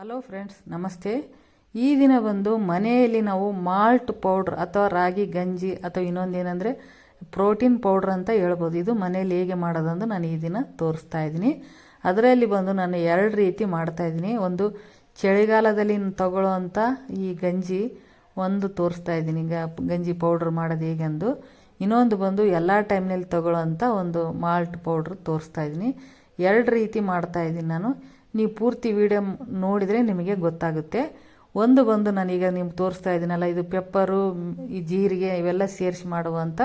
Hello friends ನಮಸ್ತೆ. ಈ ದಿನ ಬಂದು ಮನೆಯಲ್ಲಿ ನಾವು ಮಾಲ್ಟ್ ಪೌಡ್ರ್ ಅಥವಾ ರಾಗಿ, ಗಂಜಿ ಅಥವಾ ಇನ್ನೊಂದೇನೆಂದರೆ ಪ್ರೋಟೀನ್ ಪೌಡ್ರ್ ಅಂತ ಹೇಳ್ಬೋದು. ಇದು ಮನೆಯಲ್ಲಿ ಹೇಗೆ ಮಾಡೋದಂದು ನಾನು ಈ ದಿನ ತೋರಿಸ್ತಾ ಇದ್ದೀನಿ. ಅದರಲ್ಲಿ ಬಂದು ನಾನು ಎರಡು ರೀತಿ ಮಾಡ್ತಾ ಇದ್ದೀನಿ. ಒಂದು ಚಳಿಗಾಲದಲ್ಲಿ ತಗೊಳ್ಳೋವಂಥ ಈ ಗಂಜಿ ಒಂದು ತೋರಿಸ್ತಾ ಇದ್ದೀನಿ. ಈಗ ಗಂಜಿ ಪೌಡ್ರ್ ಮಾಡೋದು ಹೇಗೆ ಅಂದು. ಇನ್ನೊಂದು ಬಂದು ಎಲ್ಲ ಟೈಮ್ನಲ್ಲಿ ತಗೊಳ್ಳೋವಂಥ ಒಂದು ಮಾಲ್ಟ್ ಪೌಡ್ರ್ ತೋರಿಸ್ತಾ ಇದ್ದೀನಿ. ಎರಡು ರೀತಿ ಮಾಡ್ತಾ ಇದ್ದೀನಿ ನಾನು. ನೀವು ಪೂರ್ತಿ ವಿಡಿಯೋ ನೋಡಿದರೆ ನಿಮಗೆ ಗೊತ್ತಾಗುತ್ತೆ. ಒಂದು ಬಂದು ನಾನೀಗ ನಿಮ್ಗೆ ತೋರಿಸ್ತಾ ಇದ್ದೀನಲ್ಲ, ಇದು ಪೆಪ್ಪರು ಈ ಜೀರಿಗೆ ಇವೆಲ್ಲ ಸೇರಿಸಿ ಮಾಡುವಂಥ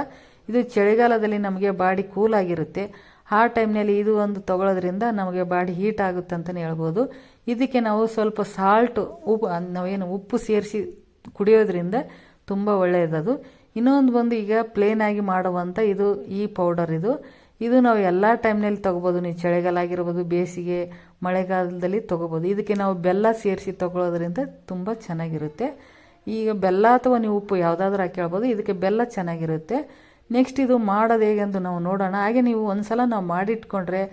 ಇದು ಚಳಿಗಾಲದಲ್ಲಿ ನಮಗೆ ಬಾಡಿ ಕೂಲ್ ಆಗಿರುತ್ತೆ. ಆ ಟೈಮ್ನಲ್ಲಿ ಇದು ಒಂದು ತಗೊಳ್ಳೋದ್ರಿಂದ ನಮಗೆ ಬಾಡಿ ಹೀಟ್ ಆಗುತ್ತೆ ಅಂತಲೇ ಹೇಳ್ಬೋದು. ಇದಕ್ಕೆ ನಾವು ಸ್ವಲ್ಪ ಸಾಲ್ಟ್ ಉಪ್ಪು ನಾವೇನು ಉಪ್ಪು ಸೇರಿಸಿ ಕುಡಿಯೋದ್ರಿಂದ ತುಂಬ ಒಳ್ಳೆಯದದು ಇನ್ನೊಂದು ಬಂದು ಈಗ ಪ್ಲೇನ್ ಆಗಿ ಮಾಡುವಂಥ ಇದು ಈ ಪೌಡರ್ ಇದು. ಇದು ನಾವು ಎಲ್ಲ ಟೈಮ್ನಲ್ಲಿ ತೊಗೋಬೋದು. ನೀವು ಚಳಿಗಾಲ ಆಗಿರ್ಬೋದು, ಬೇಸಿಗೆ ಮಳೆಗಾಲದಲ್ಲಿ ತೊಗೋಬೋದು. ಇದಕ್ಕೆ ನಾವು ಬೆಲ್ಲ ಸೇರಿಸಿ ತೊಗೊಳೋದ್ರಿಂದ ತುಂಬ ಚೆನ್ನಾಗಿರುತ್ತೆ. ಈಗ ಬೆಲ್ಲ ಅಥವಾ ನೀವು ಉಪ್ಪು ಯಾವುದಾದ್ರೂ ಹಾಕೇಳ್ಬೋದು ಇದಕ್ಕೆ ಬೆಲ್ಲ ಚೆನ್ನಾಗಿರುತ್ತೆ. ನೆಕ್ಸ್ಟ್ ಇದು ಮಾಡೋದು ಹೇಗೆ ಅಂತ ನಾವು ನೋಡೋಣ. ಹಾಗೆ ನೀವು ಒಂದ್ಸಲ ನಾವು ಮಾಡಿಟ್ಕೊಂಡ್ರೆ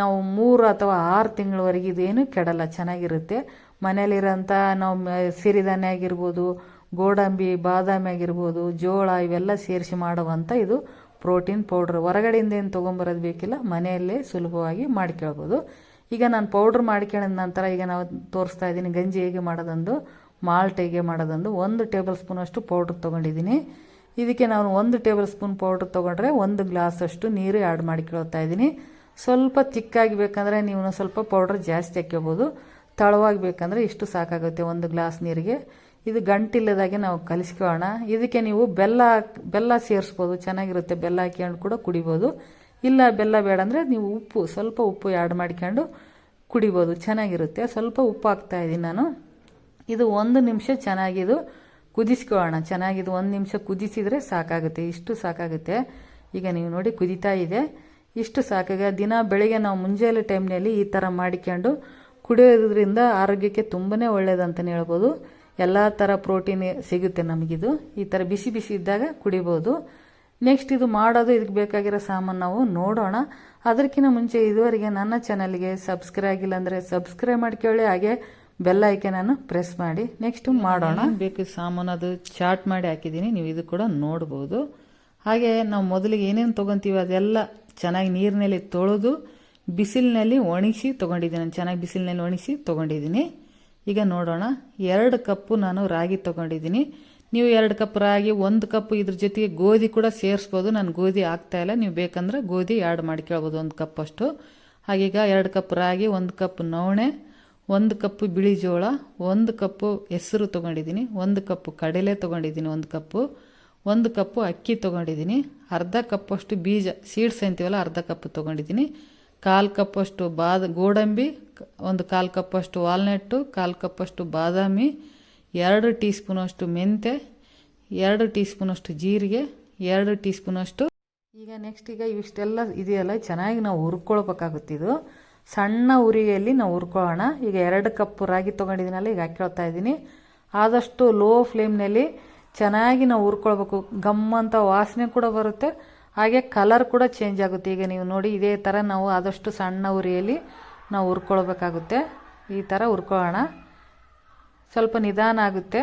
ನಾವು ಮೂರು ಅಥವಾ ಆರು ತಿಂಗಳವರೆಗೆ ಇದೇನು ಕೆಡಲ್ಲ, ಚೆನ್ನಾಗಿರುತ್ತೆ. ಮನೇಲಿರೋಂಥ ನಾವು ಸಿರಿಧಾನ್ಯ ಆಗಿರ್ಬೋದು, ಗೋಡಂಬಿ, ಬಾದಾಮಿ ಆಗಿರ್ಬೋದು, ಜೋಳ ಇವೆಲ್ಲ ಸೇರಿಸಿ ಮಾಡುವಂಥ ಇದು ಪ್ರೋಟೀನ್ ಪೌಡ್ರ್. ಹೊರಗಡೆಯಿಂದ ಏನು ತೊಗೊಂಬರೋದು ಬೇಕಿಲ್ಲ, ಮನೆಯಲ್ಲೇ ಸುಲಭವಾಗಿ ಮಾಡ್ಕೊಳ್ಬೋದು ಈಗ ನಾನು ಪೌಡ್ರ್ ಮಾಡ್ಕೊಂಡಿದ ನಂತರ ಈಗ ನಾವು ತೋರಿಸ್ತಾ ಇದ್ದೀನಿ ಗಂಜಿ ಹೇಗೆ ಮಾಡೋದಂದು ಮಾಲ್ಟ್ ಹೇಗೆ ಮಾಡೋದಂದು. ಒಂದು ಟೇಬಲ್ ಸ್ಪೂನಷ್ಟು ಪೌಡ್ರ್ ತೊಗೊಂಡಿದ್ದೀನಿ. ಇದಕ್ಕೆ ನಾನು ಒಂದು ಟೇಬಲ್ ಸ್ಪೂನ್ ಪೌಡ್ರ್ ತೊಗೊಂಡ್ರೆ ಒಂದು ಗ್ಲಾಸಷ್ಟು ನೀರು ಆ್ಯಡ್ ಮಾಡಿಕೊಳ್ತಾ ಇದ್ದೀನಿ. ಸ್ವಲ್ಪ ಚಿಕ್ಕಾಗಿ ಬೇಕಂದರೆ ನೀವು ಸ್ವಲ್ಪ ಪೌಡ್ರ್ ಜಾಸ್ತಿ ಹಾಕ್ಕೋಬೋದು. ತಳವಾಗಿ ಬೇಕಂದರೆ ಇಷ್ಟು ಸಾಕಾಗುತ್ತೆ ಒಂದು ಗ್ಲಾಸ್ ನೀರಿಗೆ. ಇದು ಗಂಟಿಲ್ಲದಾಗೆ ನಾವು ಕಲಿಸ್ಕೊಳ್ಳೋಣ. ಇದಕ್ಕೆ ನೀವು ಬೆಲ್ಲ ಬೆಲ್ಲ ಸೇರಿಸ್ಬೋದು. ಚೆನ್ನಾಗಿರುತ್ತೆ. ಬೆಲ್ಲ ಹಾಕ್ಯಂಡು ಕೂಡ ಕುಡಿಬೋದು. ಇಲ್ಲ, ಬೆಲ್ಲ ಬೇಡ ಅಂದರೆ ನೀವು ಉಪ್ಪು, ಸ್ವಲ್ಪ ಉಪ್ಪು ಆ್ಯಡ್ ಮಾಡ್ಕೊಂಡು ಕುಡಿಬೋದು, ಚೆನ್ನಾಗಿರುತ್ತೆ. ಸ್ವಲ್ಪ ಉಪ್ಪು ಹಾಕ್ತಾ ಇದ್ದೀನಿ ನಾನು. ಇದು ಒಂದು ನಿಮಿಷ ಚೆನ್ನಾಗಿದು ಕುದಿಸ್ಕೊಳ್ಳೋಣ. ಚೆನ್ನಾಗಿದು ಒಂದು ನಿಮಿಷ ಕುದಿಸಿದರೆ ಸಾಕಾಗುತ್ತೆ. ಇಷ್ಟು ಸಾಕಾಗುತ್ತೆ. ಈಗ ನೀವು ನೋಡಿ ಕುದಿತಾ ಇದೆ. ಇಷ್ಟು ಸಾಕಾಗ ದಿನ ಬೆಳಿಗ್ಗೆ ನಾವು ಮುಂಜಾನೆ ಟೈಮ್ನಲ್ಲಿ ಈ ಥರ ಮಾಡಿಕೊಂಡು ಕುಡಿಯೋದ್ರಿಂದ ಆರೋಗ್ಯಕ್ಕೆ ತುಂಬಾ ಒಳ್ಳೆಯದಂತಲೇ ಹೇಳ್ಬೋದು. ಎಲ್ಲ ಥರ ಪ್ರೋಟೀನ್ ಸಿಗುತ್ತೆ ನಮಗಿದು. ಈ ಥರ ಬಿಸಿ ಬಿಸಿ ಇದ್ದಾಗ ಕುಡಿಬೋದು. ನೆಕ್ಸ್ಟ್ ಇದು ಮಾಡೋದು, ಇದಕ್ಕೆ ಬೇಕಾಗಿರೋ ಸಾಮಾನು ನಾವು ನೋಡೋಣ. ಅದಕ್ಕಿಂತ ಮುಂಚೆ ಇದುವರೆಗೆ ನನ್ನ ಚಾನಲ್ಗೆ ಸಬ್ಸ್ಕ್ರೈಬ್ ಆಗಿಲ್ಲ ಅಂದರೆ ಸಬ್ಸ್ಕ್ರೈಬ್ ಮಾಡ್ಕೊಳ್ಳಿ ಹಾಗೆ ಬೆಲ್ಲ ನಾನು ಪ್ರೆಸ್ ಮಾಡಿ. ನೆಕ್ಸ್ಟ್ ಮಾಡೋಣ. ಬೇಕು ಸಾಮಾನು ಅದು ಚಾಟ್ ಮಾಡಿ ಹಾಕಿದ್ದೀನಿ. ನೀವು ಇದು ಕೂಡ ನೋಡ್ಬೋದು. ಹಾಗೆ ನಾವು ಮೊದಲಿಗೆ ಏನೇನು ತೊಗೊತೀವಿ ಅದೆಲ್ಲ ಚೆನ್ನಾಗಿ ನೀರಿನಲ್ಲಿ ತೊಳೆದು ಬಿಸಿಲಿನಲ್ಲಿ ಒಣಗಿಸಿ ತೊಗೊಂಡಿದ್ದೀನಿ ನಾನು ಚೆನ್ನಾಗಿ ಬಿಸಿಲಿನಲ್ಲಿ ಒಣಗಿಸಿ ತೊಗೊಂಡಿದ್ದೀನಿ. ಈಗ ನೋಡೋಣ. ಎರಡು ಕಪ್ಪು ನಾನು ರಾಗಿ ತೊಗೊಂಡಿದ್ದೀನಿ. ನೀವು ಎರಡು ಕಪ್ ರಾಗಿ, ಒಂದು ಕಪ್ ಇದ್ರ ಜೊತೆಗೆ ಗೋಧಿ ಕೂಡ ಸೇರಿಸ್ಬೋದು. ನಾನು ಗೋಧಿ ಆಗ್ತಾ ಇಲ್ಲ. ನೀವು ಬೇಕಂದ್ರೆ ಗೋಧಿ ಆ್ಯಡ್ ಮಾಡ್ಕೊಳ್ಬೋದು ಒಂದು ಕಪ್ ಅಷ್ಟು. ಹಾಗೀಗ ಎರಡು ಕಪ್ ರಾಗಿ, ಒಂದು ಕಪ್ ನವಣೆ, ಒಂದು ಕಪ್ ಬಿಳಿ ಜೋಳ, ಒಂದು ಕಪ್ಪು ಹೆಸರು ತೊಗೊಂಡಿದ್ದೀನಿ. ಒಂದು ಕಪ್ಪು ಕಡಲೆ ತೊಗೊಂಡಿದ್ದೀನಿ ಒಂದು ಕಪ್ಪು ಒಂದು ಕಪ್ಪು ಅಕ್ಕಿ ತೊಗೊಂಡಿದ್ದೀನಿ. ಅರ್ಧ ಕಪ್ಪಷ್ಟು ಬೀಜ ಸೀಡ್ಸ್ ಅಂತೀವಲ್ಲ, ಅರ್ಧ ಕಪ್ ತೊಗೊಂಡಿದ್ದೀನಿ. ಕಾಲು ಕಪ್ಪಷ್ಟು ಬಾದ, ಗೋಡಂಬಿ, ಒಂದು ಕಾಲು ಕಪ್ಪಷ್ಟು ವಾಲ್ನಟ್ಟು ಕಾಲು ಕಪ್ಪಷ್ಟು ಬಾದಾಮಿ ಎರಡು ಟೀ ಸ್ಪೂನಷ್ಟು ಮೆಂತೆ, ಎರಡು ಟೀ ಸ್ಪೂನಷ್ಟು ಜೀರಿಗೆ, ಎರಡು ಟೀ ಸ್ಪೂನಷ್ಟು ಈಗ ನೆಕ್ಸ್ಟ್ ಈಗ ಇವಿಷ್ಟೆಲ್ಲ ಇದೆಯಲ್ಲ, ಚೆನ್ನಾಗಿ ನಾವು ಹುರ್ಕೊಳ್ಬೇಕಾಗುತ್ತೆ ಇದು. ಸಣ್ಣ ಉರಿಯಲ್ಲಿ ನಾವು ಹುರ್ಕೊಳ್ಳೋಣ. ಈಗ ಎರಡು ಕಪ್ ರಾಗಿ ತೊಗೊಂಡಿದ್ದೀನಲ್ಲ, ಈಗ ಹಾಕ್ಕೊಳ್ತಾ ಇದ್ದೀನಿ. ಆದಷ್ಟು ಲೋ ಫ್ಲೇಮ್ನಲ್ಲಿ ಚೆನ್ನಾಗಿ ನಾವು ಹುರ್ಕೊಳ್ಬೇಕು. ಗಮ್ ಅಂತ ವಾಸನೆ ಕೂಡ ಬರುತ್ತೆ. ಹಾಗೆ ಕಲರ್ ಕೂಡ ಚೇಂಜ್ ಆಗುತ್ತೆ. ಈಗ ನೀವು ನೋಡಿ, ಇದೇ ಥರ ನಾವು ಆದಷ್ಟು ಸಣ್ಣ ಉರಿಯಲ್ಲಿ ನಾವು ಹುರ್ಕೊಳ್ಬೇಕಾಗುತ್ತೆ. ಈ ಥರ ಹುರ್ಕೊಳ್ಳೋಣ. ಸ್ವಲ್ಪ ನಿಧಾನ ಆಗುತ್ತೆ.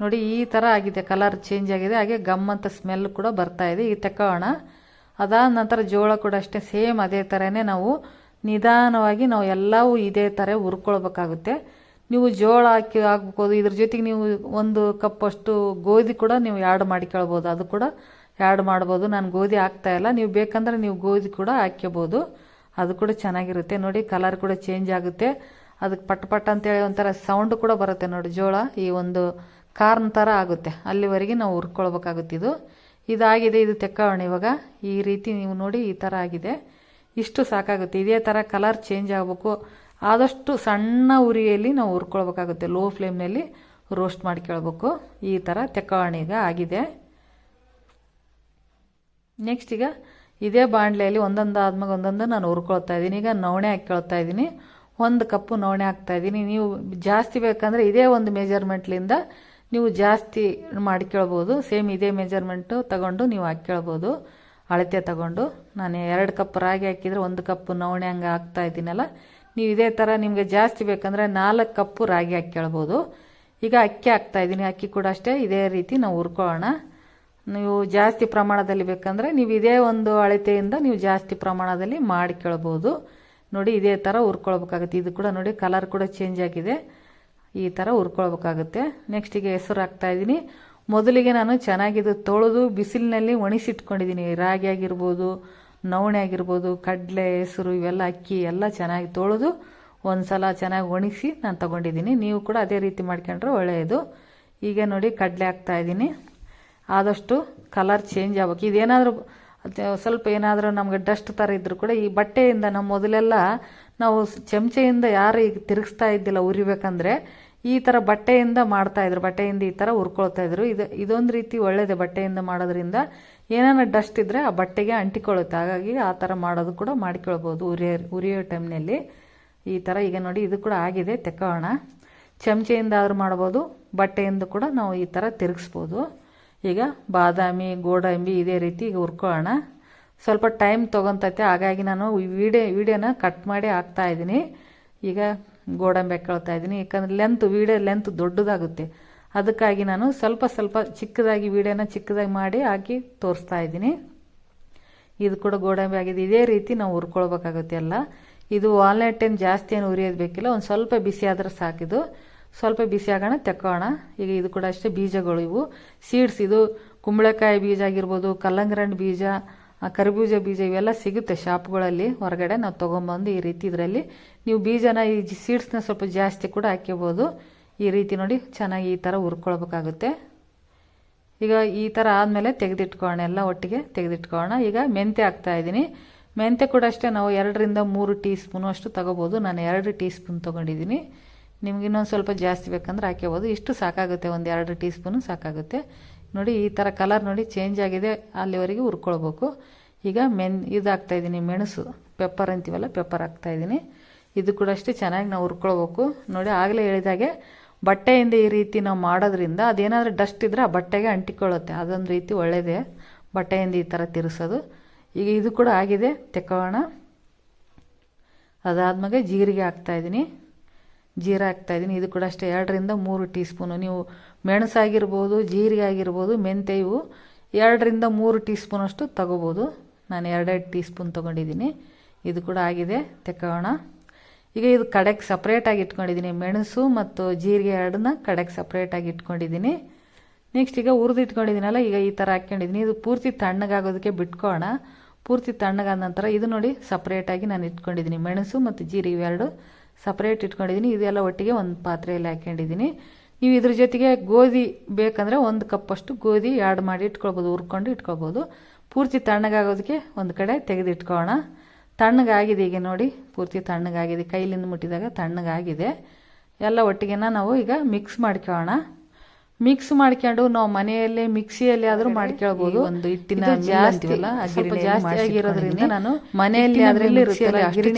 ನೋಡಿ, ಈ ಥರ ಆಗಿದೆ, ಕಲರ್ ಚೇಂಜ್ ಆಗಿದೆ. ಹಾಗೆ ಗಮ್ ಅಂತ ಸ್ಮೆಲ್ ಕೂಡ ಬರ್ತಾ ಇದೆ. ಈಗ ತೆಕ್ಕೋಣ ಅದಾದ ನಂತರ ಜೋಳ ಕೂಡ ಅಷ್ಟೇ ಸೇಮ್ ಅದೇ ಥರನೇ ನಾವು ನಿಧಾನವಾಗಿ ನಾವು ಎಲ್ಲವೂ ಇದೇ ಥರ ಹುರ್ಕೊಳ್ಬೇಕಾಗುತ್ತೆ. ನೀವು ಜೋಳ ಹಾಕಿ ಹಾಕ್ಬೋದು. ಇದ್ರ ಜೊತೆಗೆ ನೀವು ಒಂದು ಕಪ್ಪಷ್ಟು ಗೋಧಿ ಕೂಡ ನೀವು ಆ್ಯಡ್ ಮಾಡಿಕೊಳ್ಬೋದು ಅದು ಕೂಡ ಆ್ಯಡ್ ಮಾಡ್ಬೋದು. ನಾನು ಗೋಧಿ ಹಾಕ್ತಾ ಇಲ್ಲ. ನೀವು ಬೇಕಂದ್ರೆ ನೀವು ಗೋಧಿ ಕೂಡ ಹಾಕ್ಕೋಬೋದು ಅದು ಕೂಡ ಚೆನ್ನಾಗಿರುತ್ತೆ. ನೋಡಿ ಕಲರ್ ಕೂಡ ಚೇಂಜ್ ಆಗುತ್ತೆ. ಅದಕ್ಕೆ ಪಟ್ ಪಟ್ ಅಂತೇಳಿ ಒಂಥರ ಸೌಂಡ್ ಕೂಡ ಬರುತ್ತೆ ನೋಡಿ ಜೋಳ. ಈ ಒಂದು ಕಾರ್ನ್ ಥರ ಆಗುತ್ತೆ. ಅಲ್ಲಿವರೆಗೆ ನಾವು ಹುರ್ಕೊಳ್ಬೇಕಾಗುತ್ತೆ ಇದು. ಇದಾಗಿದೆ ಇದು ತೆಕ್ಕೊಳ್ಳೋಣ ಇವಾಗ. ಈ ರೀತಿ ನೀವು ನೋಡಿ ಈ ಥರ ಆಗಿದೆ. ಇಷ್ಟು ಸಾಕಾಗುತ್ತೆ. ಇದೇ ಥರ ಕಲರ್ ಚೇಂಜ್ ಆಗಬೇಕು. ಆದಷ್ಟು ಸಣ್ಣ ಉರಿಯಲ್ಲಿ ನಾವು ಹುರ್ಕೊಳ್ಬೇಕಾಗುತ್ತೆ. ಲೋ ಫ್ಲೇಮ್ನಲ್ಲಿ ರೋಸ್ಟ್ ಮಾಡ್ಕೊಳ್ಬೇಕು ಈ ಥರ ಈಗ ಆಗಿದೆ. ನೆಕ್ಸ್ಟ್ ಈಗ ಇದೇ ಬಾಣಲೆಯಲ್ಲಿ ಒಂದೊಂದು ಆದ್ಮೇಲೆ ಒಂದೊಂದು ನಾನು ಹುರ್ಕೊಳ್ತಾ ಇದ್ದೀನಿ. ಈಗ ನವಣೆ ಹಾಕ್ಕೊಳ್ತಾ ಇದ್ದೀನಿ. ಒಂದು ಕಪ್ಪು ನವಣೆ ಹಾಕ್ತಾ ಇದ್ದೀನಿ. ನೀವು ಜಾಸ್ತಿ ಬೇಕಂದರೆ ಇದೇ ಒಂದು ಮೆಜರ್ಮೆಂಟ್ಲಿಂದ ನೀವು ಜಾಸ್ತಿ ಮಾಡ್ಕೊಳ್ಬೋದು ಸೇಮ್ ಇದೇ ಮೆಜರ್ಮೆಂಟು ತಗೊಂಡು ನೀವು ಹಾಕ್ಕೊಳ್ಬೋದು ಅಳತೆ ತಗೊಂಡು. ನಾನು ಎರಡು ಕಪ್ ರಾಗಿ ಹಾಕಿದರೆ ಒಂದು ಕಪ್ ನವಣೆ ಹಂಗೆ ಹಾಕ್ತಾ ಇದ್ದೀನಲ್ಲ. ನೀವು ಇದೇ ಥರ ನಿಮಗೆ ಜಾಸ್ತಿ ಬೇಕಂದರೆ ನಾಲ್ಕು ಕಪ್ಪು ರಾಗಿ ಹಾಕ್ಕೊಳ್ಬೋದು ಈಗ ಅಕ್ಕಿ ಹಾಕ್ತಾ ಇದ್ದೀನಿ. ಅಕ್ಕಿ ಕೂಡ ಅಷ್ಟೇ. ಇದೇ ರೀತಿ ನಾವು ಹುರ್ಕೊಳ್ಳೋಣ. ನೀವು ಜಾಸ್ತಿ ಪ್ರಮಾಣದಲ್ಲಿ ಬೇಕಂದರೆ ನೀವು ಇದೇ ಒಂದು ಅಳತೆಯಿಂದ ನೀವು ಜಾಸ್ತಿ ಪ್ರಮಾಣದಲ್ಲಿ ಮಾಡಿಕೊಳ್ಬೋದು ನೋಡಿ ಇದೇ ಥರ ಹುರ್ಕೊಳ್ಬೇಕಾಗುತ್ತೆ. ಇದು ಕೂಡ ನೋಡಿ ಕಲರ್ ಕೂಡ ಚೇಂಜ್ ಆಗಿದೆ. ಈ ಥರ ಹುರ್ಕೊಳ್ಬೇಕಾಗುತ್ತೆ. ನೆಕ್ಸ್ಟಿಗೆ ಹೆಸರು ಹಾಕ್ತಾ ಇದ್ದೀನಿ. ಮೊದಲಿಗೆ ನಾನು ಚೆನ್ನಾಗಿದ್ದು ತೊಳೆದು ಬಿಸಿಲಿನಲ್ಲಿ ಒಣಗಿಸಿಟ್ಕೊಂಡಿದ್ದೀನಿ. ರಾಗಿ ಆಗಿರ್ಬೋದು, ನವಣೆ ಆಗಿರ್ಬೋದು, ಕಡಲೆ, ಹೆಸರು ಇವೆಲ್ಲ ಅಕ್ಕಿ ಎಲ್ಲ ಚೆನ್ನಾಗಿ ತೊಳೆದು ಒಂದು ಸಲ ಚೆನ್ನಾಗಿ ಒಣಗಿಸಿ ನಾನು ತೊಗೊಂಡಿದ್ದೀನಿ. ನೀವು ಕೂಡ ಅದೇ ರೀತಿ ಮಾಡ್ಕೊಂಡ್ರೆ ಒಳ್ಳೆಯದು. ಈಗ ನೋಡಿ ಕಡಲೆ ಹಾಕ್ತಾ ಇದ್ದೀನಿ. ಆದಷ್ಟು ಕಲರ್ ಚೇಂಜ್ ಆಗ್ಬೇಕು. ಇದೇನಾದರೂ ಸ್ವಲ್ಪ ಏನಾದರೂ ನಮಗೆ ಡಸ್ಟ್ ಥರ ಇದ್ದರೂ ಕೂಡ ಈ ಬಟ್ಟೆಯಿಂದ ನಮ್ಮ ಮೊದಲೆಲ್ಲ ನಾವು ಚಮಚೆಯಿಂದ ಯಾರು ಈಗ ತಿರುಗಿಸ್ತಾ ಇದ್ದಿಲ್ಲ ಉರಿಬೇಕಂದ್ರೆ ಈ ಥರ ಬಟ್ಟೆಯಿಂದ ಮಾಡ್ತಾ ಇದ್ರು, ಬಟ್ಟೆಯಿಂದ ಈ ಥರ ಉರ್ಕೊಳ್ತಾ ಇದ್ರು. ಇದು, ಇದೊಂದು ರೀತಿ ಒಳ್ಳೇದೇ ಬಟ್ಟೆಯಿಂದ ಮಾಡೋದ್ರಿಂದ ಏನಾನ ಡಸ್ಟ್ ಇದ್ದರೆ ಆ ಬಟ್ಟೆಗೆ ಅಂಟಿಕೊಳ್ಳುತ್ತೆ. ಹಾಗಾಗಿ ಆ ಥರ ಮಾಡೋದು ಕೂಡ ಮಾಡ್ಕೊಳ್ಬೋದು ಉರಿಯೋ ಉರಿಯೋ ಟೈಮ್ನಲ್ಲಿ. ಈ ಥರ ಈಗ ನೋಡಿ ಇದು ಕೂಡ ಆಗಿದೆ ತೆಕ್ಕೋಣ ಚಮಚೆಯಿಂದ ಆದರೂ ಮಾಡ್ಬೋದು, ಬಟ್ಟೆಯಿಂದ ಕೂಡ ನಾವು ಈ ಥರ ತಿರುಗಿಸ್ಬೋದು. ಈಗ ಬಾದಾಮಿ, ಗೋಡಂಬಿ ಇದೇ ರೀತಿ ಈಗ ಹುರ್ಕೊಳ್ಳೋಣ. ಸ್ವಲ್ಪ ಟೈಮ್ ತೊಗೊತೈತೆ, ಹಾಗಾಗಿ ನಾನು ವಿಡಿಯೋ ವಿಡಿಯೋನ ಕಟ್ ಮಾಡಿ ಹಾಕ್ತಾ ಇದ್ದೀನಿ. ಈಗ ಗೋಡಂಬಿ ಹಾಕೊಳ್ತಾ ಇದ್ದೀನಿ. ಯಾಕಂದ್ರೆ ಲೆಂತ್ ವಿಡಿಯೋ ಲೆಂತ್ ದೊಡ್ಡದಾಗುತ್ತೆ. ಅದಕ್ಕಾಗಿ ನಾನು ಸ್ವಲ್ಪ ಸ್ವಲ್ಪ ಚಿಕ್ಕದಾಗಿ ವಿಡಿಯೋನ ಚಿಕ್ಕದಾಗಿ ಮಾಡಿ ಹಾಕಿ ತೋರಿಸ್ತಾ ಇದ್ದೀನಿ. ಇದು ಕೂಡ ಗೋಡಂಬಿ ಆಗಿದೆ. ಇದೇ ರೀತಿ ನಾವು ಹುರ್ಕೊಳ್ಬೇಕಾಗುತ್ತೆ ಎಲ್ಲ. ಇದು ವಾಲ್ನಟ್ ಏನು ಜಾಸ್ತಿ ಏನು ಉರಿಯೋದು ಬೇಕಿಲ್ಲ. ಒಂದು ಸ್ವಲ್ಪ ಬಿಸಿ ಆದರೆ ಸಾಕಿದು. ಸ್ವಲ್ಪ ಬಿಸಿ ಆಗೋಣ, ತೆಕ್ಕೋಣ. ಈಗ ಇದು ಕೂಡ ಅಷ್ಟೇ ಬೀಜಗಳು ಇವು. ಸೀಡ್ಸ್ ಇದು ಕುಂಬಳಕಾಯಿ ಬೀಜ ಆಗಿರ್ಬೋದು ಕಲ್ಲಂಗರಣ್ಣು ಬೀಜ ಕರಿಬೀಜ ಬೀಜ ಇವೆಲ್ಲ ಸಿಗುತ್ತೆ ಶಾಪ್ಗಳಲ್ಲಿ. ಹೊರಗಡೆ ನಾವು ತೊಗೊಂಬಂದು ಈ ರೀತಿ ಇದರಲ್ಲಿ. ನೀವು ಬೀಜನ ಈ ಸೀಡ್ಸ್ನ ಸ್ವಲ್ಪ ಜಾಸ್ತಿ ಕೂಡ ಹಾಕ್ಕೋಬೋದು ಈ ರೀತಿ ನೋಡಿ ಚೆನ್ನಾಗಿ ಈ ಥರ ಹುರ್ಕೊಳ್ಬೇಕಾಗುತ್ತೆ. ಈಗ ಈ ಥರ ಆದಮೇಲೆ ತೆಗೆದಿಟ್ಕೋಣ ಎಲ್ಲ ಒಟ್ಟಿಗೆ ತೆಗೆದಿಟ್ಕೋಣ ಈಗ ಮೆಂತ್ಯ ಹಾಕ್ತಾ ಇದ್ದೀನಿ. ಮೆಂತ್ಯ ಕೂಡ ಅಷ್ಟೇ ನಾವು ಎರಡರಿಂದ ಮೂರು ಟೀ ಸ್ಪೂನು ಅಷ್ಟು ತಗೋಬೋದು. ನಾನು ಎರಡು ಟೀ ಸ್ಪೂನ್ ತೊಗೊಂಡಿದ್ದೀನಿ. ನಿಮ್ಗೆ ಇನ್ನೊಂದು ಸ್ವಲ್ಪ ಜಾಸ್ತಿ ಬೇಕಂದ್ರೆ ಹಾಕ್ಯಬೋದು. ಇಷ್ಟು ಸಾಕಾಗುತ್ತೆ, ಒಂದು ಎರಡು ಟೀ ಸ್ಪೂನು ಸಾಕಾಗುತ್ತೆ. ನೋಡಿ, ಈ ಥರ ಕಲರ್ ನೋಡಿ ಚೇಂಜ್ ಆಗಿದೆ. ಅಲ್ಲಿವರೆಗೆ ಹುರ್ಕೊಳ್ಬೇಕು. ಈಗ ಮೆನ್ ಇದು ಹಾಕ್ತಾಯಿದ್ದೀನಿ ಮೆಣಸು. ಪೆಪ್ಪರ್ ಅಂತೀವಲ್ಲ ಪೆಪ್ಪರ್ ಹಾಕ್ತಾಯಿದ್ದೀನಿ ಇದು ಕೂಡ ಅಷ್ಟೇ ಚೆನ್ನಾಗಿ ನಾವು ಹುರ್ಕೊಳ್ಬೇಕು. ನೋಡಿ, ಆಗಲೇ ಹೇಳಿದಾಗೆ ಬಟ್ಟೆಯಿಂದ ಈ ರೀತಿ ನಾವು ಮಾಡೋದ್ರಿಂದ ಅದೇನಾದರೂ ಡಸ್ಟ್ ಇದ್ದರೆ ಆ ಬಟ್ಟೆಗೆ ಅಂಟಿಕೊಳ್ಳುತ್ತೆ. ಅದೊಂದು ರೀತಿ ಒಳ್ಳೆಯದೇ ಬಟ್ಟೆಯಿಂದ ಈ ಥರ ತಿರ್ಸೋದು. ಈಗ ಇದು ಕೂಡ ಆಗಿದೆ. ತೆಕ್ಕೋಣ ಅದಾದ್ಮೇಲೆ ಜೀರಿಗೆ ಹಾಕ್ತಾಯಿದ್ದೀನಿ ಜೀರ ಹಾಕ್ತಾಯಿದ್ದೀನಿ ಇದು ಕೂಡ ಅಷ್ಟೇ. ಎರಡರಿಂದ ಮೂರು ಟೀ ಸ್ಪೂನು ನೀವು ಮೆಣಸಾಗಿರ್ಬೋದು ಜೀರಿಗೆ ಆಗಿರ್ಬೋದು ಮೆಂತೆ ಇವು ಎರಡರಿಂದ ಮೂರು ಟೀ ಸ್ಪೂನಷ್ಟು ತಗೋಬೋದು. ನಾನು ಎರಡೆರಡು ಟೀ ಸ್ಪೂನ್ ತೊಗೊಂಡಿದ್ದೀನಿ. ಇದು ಕೂಡ ಆಗಿದೆ. ತೆಕ್ಕೋಣ ಈಗ ಇದು ಕಡೆಗೆ ಸಪ್ರೇಟಾಗಿ ಇಟ್ಕೊಂಡಿದ್ದೀನಿ. ಮೆಣಸು ಮತ್ತು ಜೀರಿಗೆ ಎರಡನ್ನ ಕಡೆಗೆ ಸಪ್ರೇಟಾಗಿ ಇಟ್ಕೊಂಡಿದ್ದೀನಿ. ನೆಕ್ಸ್ಟ್ ಈಗ ಹುರಿದು ಇಟ್ಕೊಂಡಿದ್ದೀನಲ್ಲ, ಈಗ ಈ ಥರ ಹಾಕ್ಕೊಂಡಿದ್ದೀನಿ. ಇದು ಪೂರ್ತಿ ತಣ್ಣಗಾಗೋದಕ್ಕೆ ಬಿಟ್ಕೋಣ ಪೂರ್ತಿ ತಣ್ಣಗಾದ ನಂತರ ಇದು ನೋಡಿ ಸಪ್ರೇಟಾಗಿ ನಾನು ಇಟ್ಕೊಂಡಿದ್ದೀನಿ. ಮೆಣಸು ಮತ್ತು ಜೀರಿಗೆ ಇವೆರಡು ಸಪ್ರೇಟ್ ಇಟ್ಕೊಂಡಿದ್ದೀನಿ ಇದೆಲ್ಲ ಒಟ್ಟಿಗೆ ಒಂದು ಪಾತ್ರೆಯಲ್ಲಿ ಹಾಕೊಂಡಿದ್ದೀನಿ ನೀವು ಇದ್ರ ಜೊತೆಗೆ ಗೋಧಿ ಬೇಕಂದರೆ ಒಂದು ಕಪ್ಪಷ್ಟು ಗೋಧಿ ಎರಡು ಮಾಡಿ ಇಟ್ಕೊಳ್ಬೋದು, ಹುರ್ಕೊಂಡು ಇಟ್ಕೊಳ್ಬೋದು. ಪೂರ್ತಿ ತಣ್ಣಗಾಗೋದಕ್ಕೆ ಒಂದು ಕಡೆ ತೆಗೆದಿಟ್ಕೊಳ್ಳೋಣ. ತಣ್ಣಗಾಗಿದೆ ಈಗ ನೋಡಿ, ಪೂರ್ತಿ ತಣ್ಣಗಾಗಿದೆ. ಕೈಲಿಂದ ಮುಟ್ಟಿದಾಗ ತಣ್ಣಗಾಗಿದೆ. ಎಲ್ಲ ಒಟ್ಟಿಗೆನ ನಾವು ಈಗ ಮಿಕ್ಸ್ ಮಾಡ್ಕೊಳ್ಳೋಣ. ಮಿಕ್ಸ್ ಮಾಡ್ಕೊಂಡು ನಾವು ಮನೆಯಲ್ಲೇ ಮಿಕ್ಸಿಯಲ್ಲಿ ಆದ್ರೂ ಮಾಡ್ಕೊಳ್ಬಹುದು ಒಂದು ಹಿಟ್ಟಿನ ಜಾಸ್ತಿ ಸ್ವಲ್ಪ ಜಾಸ್ತಿ ಆಗಿರೋದ್ರಿಂದ ನಾನು ಮನೆಯಲ್ಲಿ ಅದರಲ್ಲಿ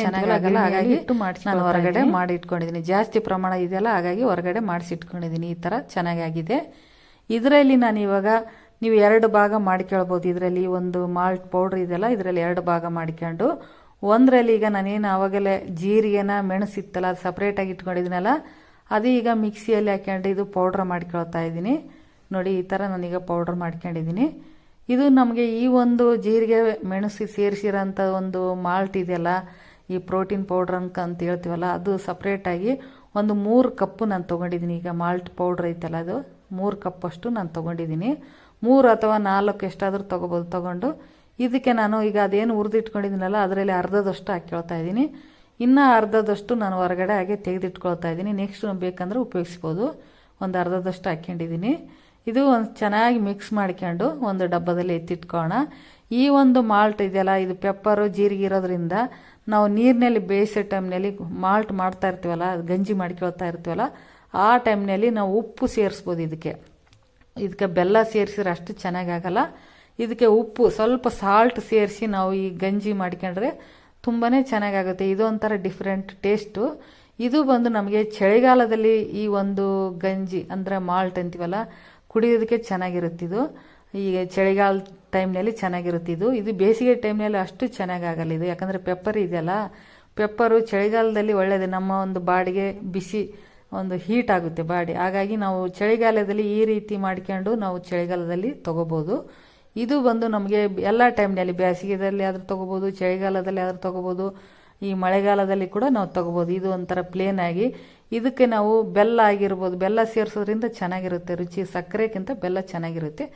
ಚೆನ್ನಾಗಲ್ಲ ಹಾಗಾಗಿ ಹಿಟ್ಟು ಮಾಡಿಸಿ ನಾನು ಹೊರಗಡೆ ಮಾಡಿ ಇಟ್ಕೊಂಡಿದ್ದೀನಿ ಜಾಸ್ತಿ ಪ್ರಮಾಣ ಇದೆಯಲ್ಲ ಹಾಗಾಗಿ ಹೊರಗಡೆ ಮಾಡಿಸಿ ಇಟ್ಕೊಂಡಿದ್ದೀನಿ ಈ ಥರ ಚೆನ್ನಾಗಾಗಿದೆ. ಇದರಲ್ಲಿ ನಾನು ಇವಾಗ ನೀವು ಎರಡು ಭಾಗ ಮಾಡ್ಕೊಳ್ಬೋದು. ಇದರಲ್ಲಿ ಒಂದು ಮಾಲ್ಟ್ ಪೌಡ್ರ್ ಇದೆಯಲ್ಲ ಇದರಲ್ಲಿ ಎರಡು ಭಾಗ ಮಾಡ್ಕೊಂಡು. ಒಂದರಲ್ಲಿ ಈಗ ನಾನೇನು ಆವಾಗಲೇ ಜೀರಿಗೆನ ಮೆಣಸಿತ್ತಲ್ಲ ಅದು ಸಪ್ರೇಟಾಗಿ ಇಟ್ಕೊಂಡಿದ್ದೀನಲ್ಲ ಅದು ಈಗ ಮಿಕ್ಸಿಯಲ್ಲಿ ಹಾಕ್ಯಂಡು ಇದು ಪೌಡ್ರ್ ಮಾಡ್ಕೊಳ್ತಾ ಇದ್ದೀನಿ. ನೋಡಿ, ಈ ಥರ ನಾನೀಗ ಪೌಡ್ರ್ ಮಾಡ್ಕೊಂಡಿದ್ದೀನಿ ಇದು ನಮಗೆ ಈ ಒಂದು ಜೀರಿಗೆ ಮೆಣಸಿ ಸೇರಿಸಿರೋಂಥ ಒಂದು ಮಾಲ್ಟ್ ಇದೆಯಲ್ಲ, ಈ ಪ್ರೋಟೀನ್ ಪೌಡ್ರ್ ಅಂತ ಅಂತ ಹೇಳ್ತೀವಲ್ಲ, ಅದು ಸಪ್ರೇಟಾಗಿ ಒಂದು ಮೂರು ಕಪ್ಪು ನಾನು ತೊಗೊಂಡಿದ್ದೀನಿ. ಈಗ ಮಾಲ್ಟ್ ಪೌಡ್ರ್ ಐತಲ್ಲ ಅದು, ಮೂರು ಕಪ್ಪಷ್ಟು ನಾನು ತೊಗೊಂಡಿದ್ದೀನಿ. ಮೂರು ಅಥವಾ ನಾಲ್ಕು ಎಷ್ಟಾದರೂ ತೊಗೋಬೋದು, ತೊಗೊಂಡು. ಇದಕ್ಕೆ ನಾನು ಈಗ ಅದೇನು ಹುರಿದಿಟ್ಕೊಂಡಿದ್ದೀನಲ್ಲ, ಅದರಲ್ಲಿ ಅರ್ಧದಷ್ಟು ಹಾಕ್ಕೊಳ್ತಾ ಇದ್ದೀನಿ. ಇನ್ನು ಅರ್ಧದಷ್ಟು ನಾನು ಹೊರಗಡೆ ಹಾಗೆ ತೆಗೆದಿಟ್ಕೊಳ್ತಾ ಇದ್ದೀನಿ. ನೆಕ್ಸ್ಟ್ ಬೇಕಂದ್ರೆ ಉಪಯೋಗಿಸ್ಬೋದು. ಒಂದು ಅರ್ಧದಷ್ಟು ಹಾಕ್ಕೊಂಡಿದ್ದೀನಿ. ಇದು ಒಂದು ಚೆನ್ನಾಗಿ ಮಿಕ್ಸ್ ಮಾಡ್ಕೊಂಡು ಒಂದು ಡಬ್ಬದಲ್ಲಿ ಎತ್ತಿಟ್ಕೋಣ ಈ ಒಂದು ಮಾಲ್ಟ್ ಇದೆಯಲ್ಲ, ಇದು ಪೆಪ್ಪರು ಜೀರಿಗೆ ಇರೋದ್ರಿಂದ ನಾವು ನೀರಿನಲ್ಲಿ ಬೇಯಿಸೋ ಟೈಮ್ನಲ್ಲಿ ಮಾಲ್ಟ್ ಮಾಡ್ತಾ ಇರ್ತೀವಲ್ಲ, ಗಂಜಿ ಮಾಡ್ಕೊಳ್ತಾ ಇರ್ತೀವಲ್ಲ, ಆ ಟೈಮ್ನಲ್ಲಿ ನಾವು ಉಪ್ಪು ಸೇರಿಸ್ಬೋದು ಇದಕ್ಕೆ. ಇದಕ್ಕೆ ಬೆಲ್ಲ ಸೇರಿಸಿದ್ರೆ ಅಷ್ಟು ಚೆನ್ನಾಗಾಗಲ್ಲ ಇದಕ್ಕೆ ಉಪ್ಪು ಸ್ವಲ್ಪ ಸಾಲ್ಟ್ ಸೇರಿಸಿ ನಾವು ಈ ಗಂಜಿ ಮಾಡ್ಕೊಂಡ್ರೆ ತುಂಬಾ ಚೆನ್ನಾಗಾಗುತ್ತೆ. ಇದು ಒಂಥರ ಡಿಫ್ರೆಂಟ್ ಟೇಸ್ಟು ಇದು ಬಂದು ನಮಗೆ ಚಳಿಗಾಲದಲ್ಲಿ ಈ ಒಂದು ಗಂಜಿ ಅಂದರೆ ಮಾಲ್ಟ್ ಅಂತೀವಲ್ಲ, ಕುಡಿಯೋದಕ್ಕೆ ಚೆನ್ನಾಗಿರುತ್ತಿದು ಈಗ ಚಳಿಗಾಲ ಟೈಮ್ನಲ್ಲಿ ಚೆನ್ನಾಗಿರುತ್ತಿದ್ದು ಇದು. ಬೇಸಿಗೆ ಟೈಮ್ನಲ್ಲಿ ಅಷ್ಟು ಚೆನ್ನಾಗಾಗಲ್ಲ ಇದು. ಯಾಕಂದರೆ ಪೆಪ್ಪರ್ ಇದೆಯಲ್ಲ ಪೆಪ್ಪರು ಚಳಿಗಾಲದಲ್ಲಿ ಒಳ್ಳೆಯದು ನಮ್ಮ ಒಂದು ಬಾಡಿಗೆ ಬಿಸಿ ಒಂದು ಹೀಟ್ ಆಗುತ್ತೆ ಬಾಡಿ. ಹಾಗಾಗಿ ನಾವು ಚಳಿಗಾಲದಲ್ಲಿ ಈ ರೀತಿ ಮಾಡ್ಕೊಂಡು ನಾವು ಚಳಿಗಾಲದಲ್ಲಿ ತಗೋಬೋದು. ಇದು ಬಂದು ನಮಗೆ ಎಲ್ಲ ಟೈಮ್ನಲ್ಲಿ ಬೇಸಿಗೆದಲ್ಲಿ ಆದರೂ ತೊಗೋಬೋದು, ಚಳಿಗಾಲದಲ್ಲಿ ಆದರೂ ತೊಗೋಬೋದು, ಈ ಮಳೆಗಾಲದಲ್ಲಿ ಕೂಡ ನಾವು ತೊಗೋಬೋದು. ಇದು ಒಂಥರ ಪ್ಲೇನ್ ಆಗಿ ಇದಕ್ಕೆ ನಾವು ಬೆಲ್ಲ ಆಗಿರ್ಬೋದು. ಬೆಲ್ಲ ಸೇರಿಸೋದ್ರಿಂದ ಚೆನ್ನಾಗಿರುತ್ತೆ. ರುಚಿ, ಸಕ್ಕರೆಗಿಂತ ಬೆಲ್ಲ ಚೆನ್ನಾಗಿರುತ್ತೆ.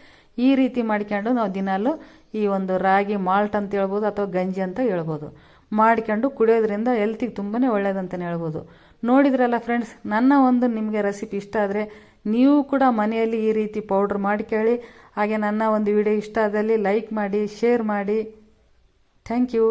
ಈ ರೀತಿ ಮಾಡ್ಕೊಂಡು ನಾವು ದಿನಾಲು ಈ ಒಂದು ರಾಗಿ ಮಾಲ್ಟ್ ಅಂತ ಹೇಳ್ಬೋದು ಅಥವಾ ಗಂಜಿ ಅಂತ ಹೇಳ್ಬೋದು. ಮಾಡ್ಕೊಂಡು ಕುಡಿಯೋದ್ರಿಂದ ಹೆಲ್ತಿಗೆ ತುಂಬಾ ಒಳ್ಳೇದಂತಲೇ ಹೇಳ್ಬೋದು. ನೋಡಿದ್ರಲ್ಲ ಫ್ರೆಂಡ್ಸ್ ನನ್ನ ಒಂದು ನಿಮಗೆ ರೆಸಿಪಿ ಇಷ್ಟ ಆದರೆ ನೀವು ಕೂಡ ಮನೆಯಲ್ಲಿ ಈ ರೀತಿ ಪೌಡ್ರ್ ಕೇಳಿ. ಹಾಗೆ ನನ್ನ ಒಂದು ವಿಡಿಯೋ ಇಷ್ಟ ಆದಲ್ಲಿ ಲೈಕ್ ಮಾಡಿ ಶೇರ್ ಮಾಡಿ. Thank you